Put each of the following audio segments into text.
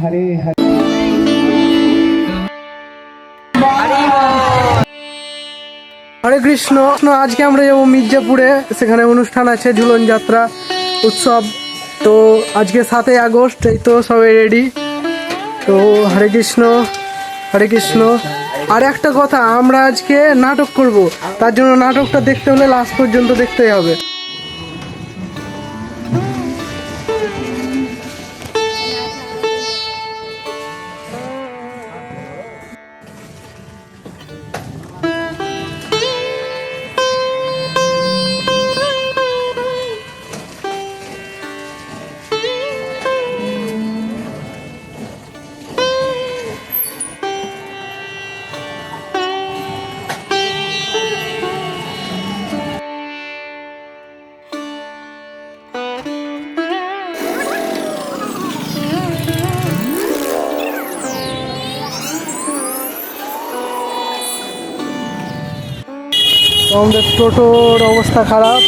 হরে হরে। হরে কৃষ্ণ। আজকে আমরা যাব মির্জাপুরে। সেখানে অনুষ্ঠান আছে, ঝুলন যাত্রা, উৎসব। তো আজকে সাতই আগস্ট, এই তো সবাই রেডি তো হরে কৃষ্ণ হরে কৃষ্ণ। আর একটা কথা, আমরা আজকে নাটক করব। তার জন্য নাটকটা দেখতে হলে লাস্ট পর্যন্ত দেখতেই হবে। আমাদের টোটোর অবস্থা খারাপ।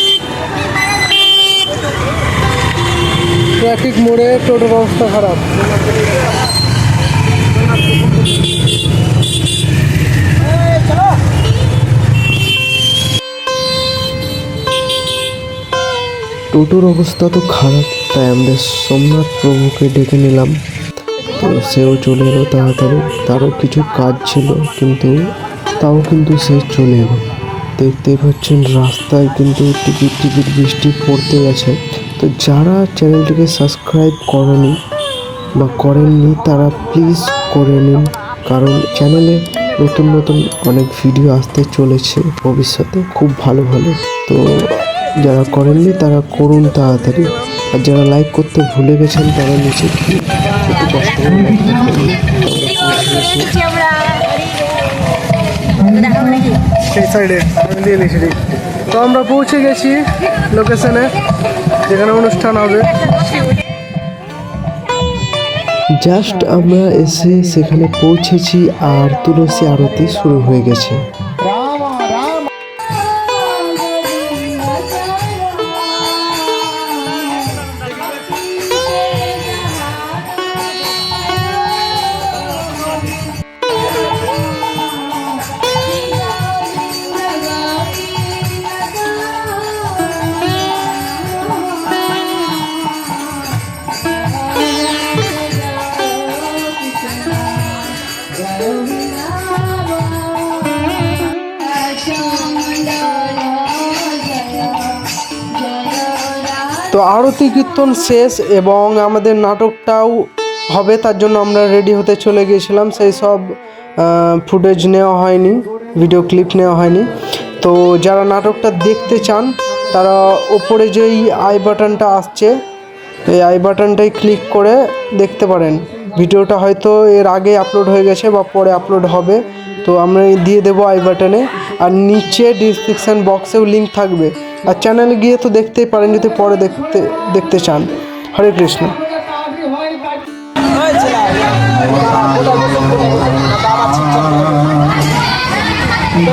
ট্রাফিক মোড়ে টোটোর অবস্থা খারাপ। টোটোর অবস্থা তো খারাপ, তাই আমাদের সোমনাথ প্রভুকে ডেকে নিলাম। তো সেও চলে এলো তাড়াতাড়ি। তারও কিছু কাজ ছিল, কিন্তু তাও কিন্তু সে চলে এলো। দেখতেই পাচ্ছেন রাস্তায় কিন্তু টিকিট টিকিট বৃষ্টি পড়তে গেছে তো যারা চ্যানেলটিকে সাবস্ক্রাইব করেনি বা করেননি তারা প্লিজ করে নিন কারণ চ্যানেলে নতুন নতুন অনেক ভিডিও আসতে চলেছে ভবিষ্যতে খুব ভালো ভালো তো যারা করেননি তারা করুন তাড়াতাড়ি আর যারা লাইক করতে ভুলে গেছেন তারা নিচে কষ্ট করে সেই সাইডে দিয়েছি তো আমরা পৌঁছে গেছি লোকেশনে যেখানে অনুষ্ঠান হবে। জাস্ট আমরা এসে সেখানে পৌঁছেছি আর তুলসী আরতি শুরু হয়ে গেছে। তো আরতি কীর্তন শেষ এবং আমাদের নাটকটাও হবে, তার জন্য আমরা রেডি হতে চলে গিয়েছিলাম। সেই সব ফুটেজ নেওয়া হয়নি ভিডিও ক্লিপ নেওয়া হয়নি। তো যারা নাটকটা দেখতে চান, তারা ওপরে যেই আই বাটনটা আসছে, এই আই বাটনটাই ক্লিক করে দেখতে পারেন। ভিডিওটা হয়তো এর আগে আপলোড হয়ে গেছে বা পরে আপলোড হবে। তো আমরা দিয়ে দেবো আই বাটনে আর নিচে ডিসক্রিপশান বক্সেও লিঙ্ক থাকবে। আর চ্যানেলে গিয়ে তো দেখতেই পারেন, যদি পরে দেখতে দেখতে চান। হরে কৃষ্ণ। তো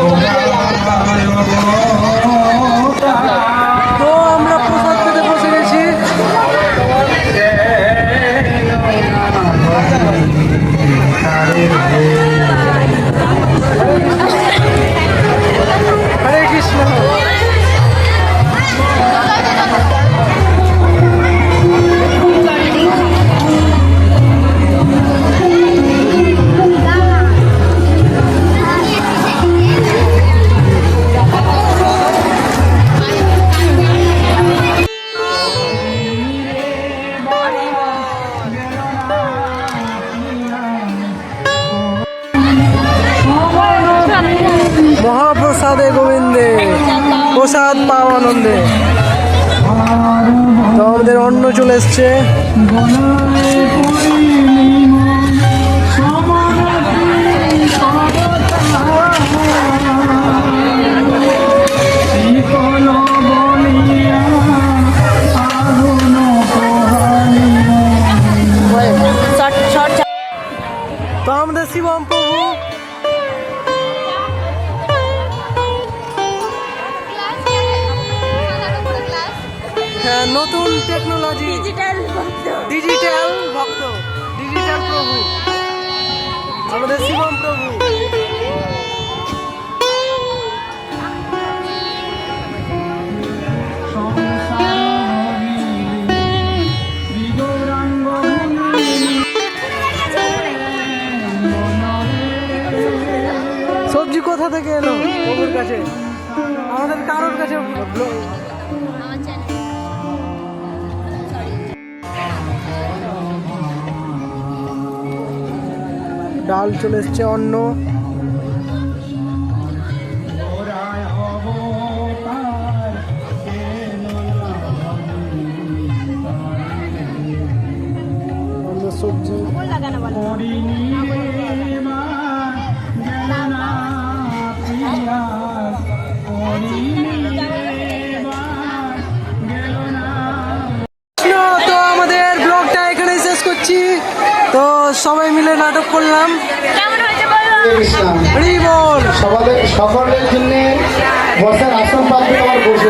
পাও আনন্দে। তো আমাদের অন্ন চলে এসছে। তো আমাদের শিবম প্রভু নতুন টেকনোলজি ডিজিটাল ডিজিটাল ভক্ত। ডিজিটাল প্রভু। আমাদের শিবম প্রভু। সবজি কোথা থেকে এলো? ওর কাছে। আমাদের কারোর কাছে আমার চ্যানেল। ডাল চলে এসছে অন্য সবজি। সবাই মিলে নাটক করলাম। সকলের জন্য বসার আসন পাত্রে আমার বসে